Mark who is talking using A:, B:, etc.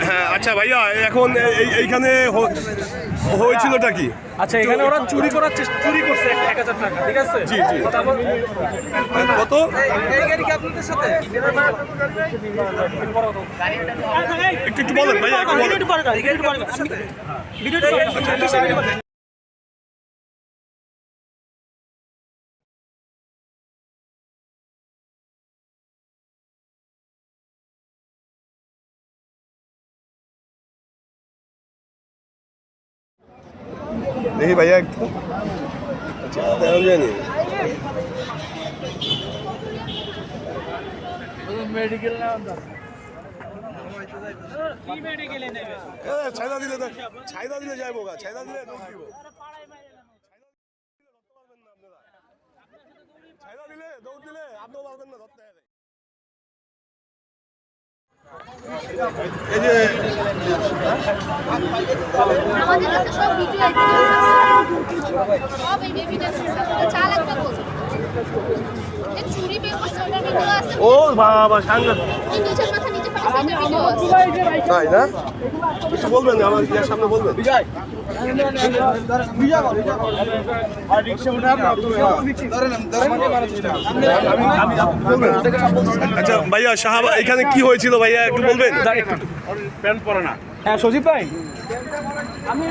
A: হ্যাঁ আচ্ছা ভাইয়া এখন এই- এইখানে হয়েছিল হয়েছিলটা কি?
B: আচ্ছা এখানে ওরা চুরি করার চেষ্টা চুরি করছে এক হাজার টাকা ঠিক আছে?
A: জি, জি। কত?
B: এই গাড়ি কি আপনাদের সাথে?
A: একটু একটু বলেন ভাইয়া একটু বলেন। দেখি ভাইয়া। একটু আচ্ছা দেখা যায়নি ছাইদা দিলে দেখ ছাইদা দিলে যাইবো গা ছাইদা দিলে ছাইদা দিলে দৌড় দিলে আপনিও পারবেন না ধরতে। এই যে
C: আমাদের কাছে সব ভিডিও
A: ও বাবা সাংঘাত
C: এই নিচের মাথা নিচে পাঠিয়েছে এটা ভিডিও আছে
A: তাই না? কিছু বলবেন? আমার ইয়ার সামনে বলবেন? বলবেন আচ্ছা ভাইয়া সাহাবা এখানে কি হয়েছিল? ভাইয়া একটু বলবেন?
B: হ্যাঁ সজীব ভাই। আমি